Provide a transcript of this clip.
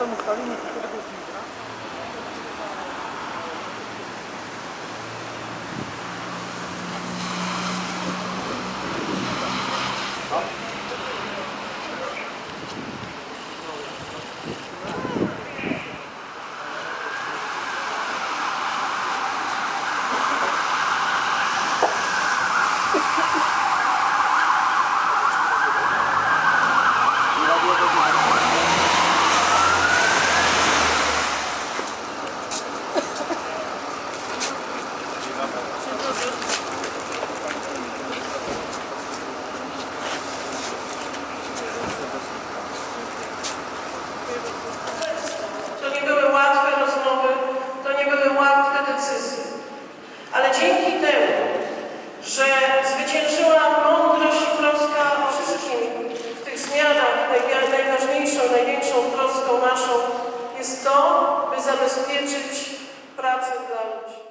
어떤 스타일을 가지고 있습니까? Łatwe decyzje. Ale dzięki temu, że zwyciężyła mądrość i troska o wszystkim w tych zmianach, najważniejszą, największą troską naszą jest to, by zabezpieczyć pracę dla ludzi.